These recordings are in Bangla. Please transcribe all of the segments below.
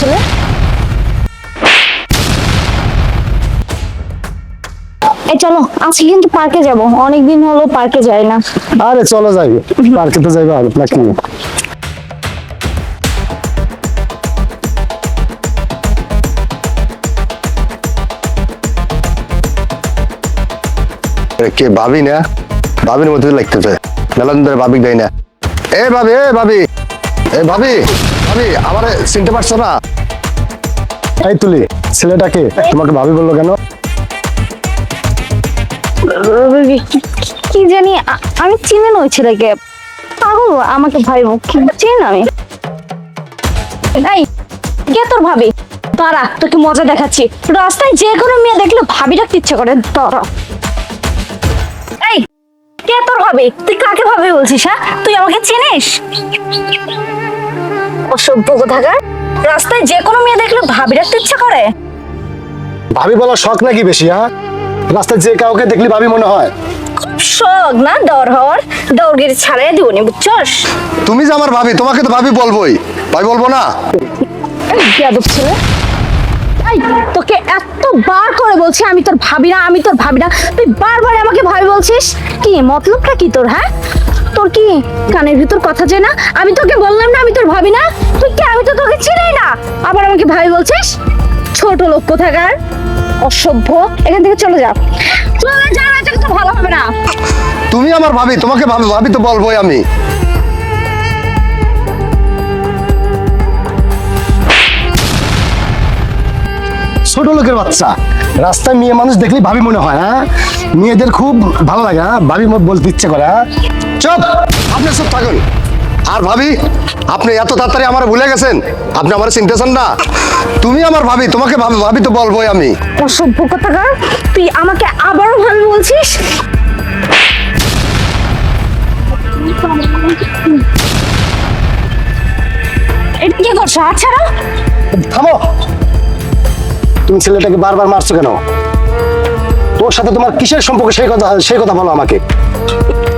ছেলে চলো, আজকে কিন্তু পার্কে যাব। হলো পার্কে যাই না। আরে চলো যাই। পার্কে তো যাইবা নাকি? কে, ভাবি না? ভাবির মধ্যে লাগতেছে। মেলান ধরে ভাবি দেয় না। এ ভাবি এ ভাবি। এ ভাবি। ভাবি, আমার চিনতে পারছ না? এই তুলি, ছেলেটাকে তোমাকে ভাবি বলল কেন? কি জানি আমি চিনি না ওই ছেলেকে। পাগল, আমাকে ভাই কি চিনি আমি? কে তোর ভাবি? দাঁড়া, তোকে মজা দেখাচ্ছি। রাস্তায় যে কোনো মেয়ে দেখলে ভাবি রাখতে ইচ্ছে করে, দাঁড়া। এই, কে তোর ভাবি? তুই কাকে ভাবি বলছিস হ্যাঁ? তুই আমাকে চিনিস? অসভ্য কোথাকার? রাস্তায় যে কোনো মেয়ে দেখলে ভাবি রাখতে ইচ্ছে করে। ভাবি বলার শখ নাকি বেশি হ্যাঁ? রাস্তায় যে কাউকে দেখলি ভাবি মনে হয়। শখ না ডর হওয়ার? দৌড়গিরি ছাড়াই দিবনি বুঝছস? তুমি যে আমার ভাবি তোমাকে তো ভাবি বলবোই। ভাবি বলব না? বেয়াদব ছেলে। এই, তোকে এতবার করে বলছি আমি তোর ভাবি না আমি তোর ভাবি না। তুই বারবার আমাকে ভাবি বলছিস? কি মতলবটা কি তোর হ্যাঁ? তোর কি কানের ভিতর কথা যায় না? আমি তোকে বললাম না, আমি তোর ভাবি না? তুই কি, আমি তো তোকে চিনি না? আবার আমাকে ভাই বলছিস? ছোট লোক কোথাকার? অসভ্য? এখান থেকে চলে যা। চলে যা এটা তো ভালো হবে না। তুমি আমার ভাবি, তোমাকে ভাবি ভাবি তো বলবোই আমি। ছোট লোকের বাচ্চা। রাস্তায় মেয়ে মানুষ দেখলেই ভাবি মনে হয় হ্যাঁ? মেয়েদের খুব ভালো লাগে হ্যাঁ? ভাবি মত বলতে ইচ্ছে করে হ্যাঁ? চুপ! আপনি সব থাকুন আর ভাবি আপনি এত তাড়াতাড়ি আমার ভুলে গেছেন? আপনি আমার চিনতেছেন না? তুমি আমার ভাবি তোমাকে ভাবি ভাবি তো বলবোই আমি। অসভ্য কোথাকার তুই আমাকে আবারও ভাবি বলছিস? এটা কি করছ আচ্ছা থামো! তুমি ছেলেটাকে বারবার মারছো কেন? তোর সাথে তোমার কিসের সম্পর্ক সেই কথা সেই কথা বলো আমাকে।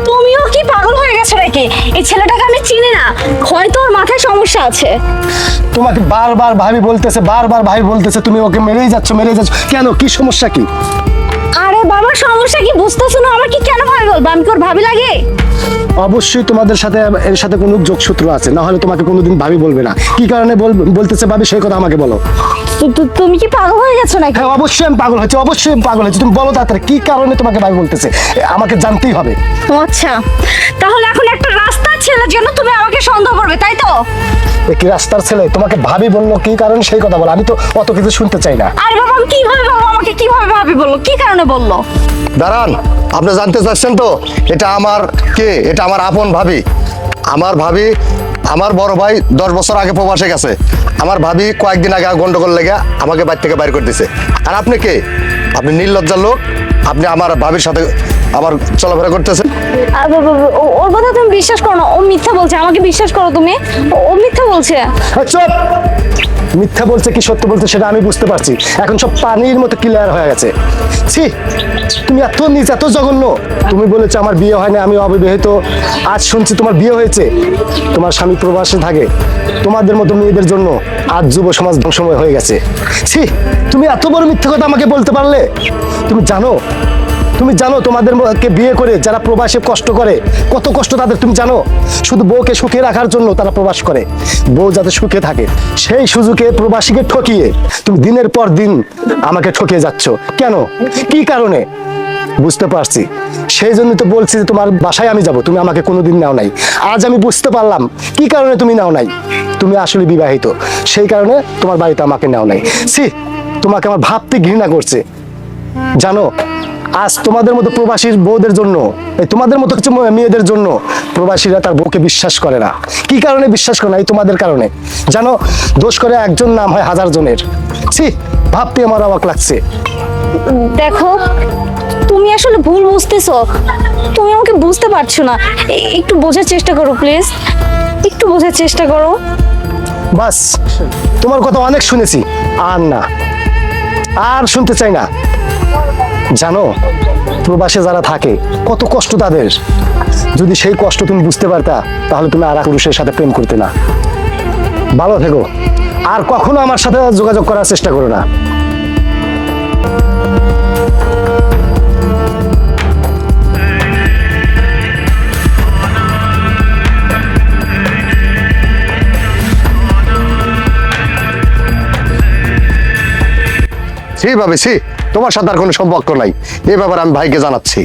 তুমিও কি পাগল হয়ে গেছো নাকি? এই ছেলেটাকে আমি চিনি না। হয়তো ওর মাথায় সমস্যা আছে। তোমাকে বারবার ভাবি বলতেছে বারবার ভাই বলতেছে তুমি ওকে মেরেই যাচ্ছ মেরেই যাচ্ছ। কেন? কি সমস্যা কি? আরে বাবা সমস্যা কি? বুঝতেছো না আমার কি কেন ভাবি বলব? আমি কি ওর ভাবি লাগে? অবশ্যই তোমাদের সাথে এর সাথে কোনো যোগসূত্র আছে। না হলে তোমাকে কোনোদিন ভাবি বলবে না। কি কারণে বলতেছে ভাবি সেই কথা আমাকে বলো। তুমি কি পাগল হয়ে গেছো নাকি? হ্যাঁ অবশ্যই আমি পাগল হয়েছি অবশ্যই আমি পাগল হয়েছি। তুমি বলো তাড়াতাড়ি কি কারণে তোমাকে ভাবি বলতেছে? আমাকে জানতেই হবে। ও আচ্ছা। তাহলে এখন একটা রাস্তার ছেলের জন্য তুমি আমাকে সন্দেহ করবে তাই তো? এ কি রাস্তার ছেলে? তোমাকে ভাবি বলল কি কারণে সেই কথা বলো? আমি তো অত কিছু শুনতে চাই না। আরে বাবা আমি কীভাবে বাবা আমাকে কীভাবে ভাবি বলল? কি কারণে বলল? দাঁড়ান আপনি জানতে চাচ্ছেন তো এটা আমার কে? এটা আমার আপন ভাবি। আমার ভাবি আমার বড় ভাই দশ বছর আগে প্রবাসে গেছে। আমার ভাবি কয়েকদিন আগে গন্ডগোল লেগে আমাকে বাড়ি থেকে বাইর করে দিছে। আর আপনি কে? আপনি নির্লজ্জার লোক। আপনি আমার ভাবির সাথে আমার চলাফেরা করতেছেন। ও- ওর কথা তুমি বিশ্বাস করো না। ও মিথ্যা বলছে। আমাকে বিশ্বাস করো তুমি। ও- মিথ্যা বলছে। চুপ! মিথ্যা বলছে কি সত্য বলছে সেটা আমি বুঝতে পারছি। এখন সব পানির মতো ক্লিয়ার হয়ে গেছে। ছি, তুমি এত নিচ এত জঘন্য। তুমি বলেছ আমার বিয়ে হয় না আমি অবিবাহিত। আজ শুনছি তোমার বিয়ে হয়েছে। তোমার স্বামী প্রবাসে থাকে। তোমাদের মতো মেয়েদের জন্য আজ যুব সমাজ ধ্বংসময় হয়ে গেছে। ছি, তুমি এত বড় মিথ্যা কথা আমাকে বলতে পারলে? তুমি জানো তুমি জানো তোমাদের কে বিয়ে করে যারা প্রবাসে কষ্ট করে, কত কষ্ট তাদের তুমি জানো? শুধু বউকে সুখে রাখার জন্য তারা প্রবাস করে। বউ যাতে সুখে থাকে, সেই সুযোগে প্রবাসীকে ঠকিয়ে তুমি দিনের পর দিন আমাকে ঠকিয়ে যাচ্ছ। কেন? কি কারণে? বুঝতে পারছি। সেই জন্য তো বলছি যে তোমার বাসায় আমি যাব, তুমি আমাকে কোনোদিন নাও নাই। আজ আমি বুঝতে পারলাম, কি কারণে তুমি নাও নাই? তুমি আসলে বিবাহিত, সেই কারণে তোমার বাড়িতে আমাকে নাও নাই। সি তোমাকে আমার ভাবতে ঘৃণা করছে। জানো আজ তোমাদের মতো প্রবাসীর বউদের জন্য এই তোমাদের মতো কিছু মেয়েদের জন্য প্রবাসীরা তার বউকে বিশ্বাস করে না। কি কারণে বিশ্বাস করে না? এই তোমাদের কারণে। জানো দোষ করে একজন নাম হয় হাজার জনের। ছি ভাবতে আমার অবাক লাগছে। দেখো তুমি আসলে ভুল বুঝতেছো। তুমি আমাকে বুঝতে পারছ না। একটু বোঝার চেষ্টা করো প্লিজ। একটু বোঝার চেষ্টা করো। বাস তোমার কথা অনেক শুনেছি। আর না। আর শুনতে চাই না। জানো, প্রবাসে যারা থাকে, কত কষ্ট তাদের। যদি সেই কষ্ট তুমি বুঝতে পারতা, তাহলে তুমি আর পুরুষের সাথে প্রেম করতে না। ভালো থেকো। আর কখনো আমার সাথে যোগাযোগ করার চেষ্টা করো না। ছি ভাবি তোমার সাথে আর কোনো সম্পর্ক নাই। এ ব্যাপারে আমি ভাইকে জানাচ্ছি।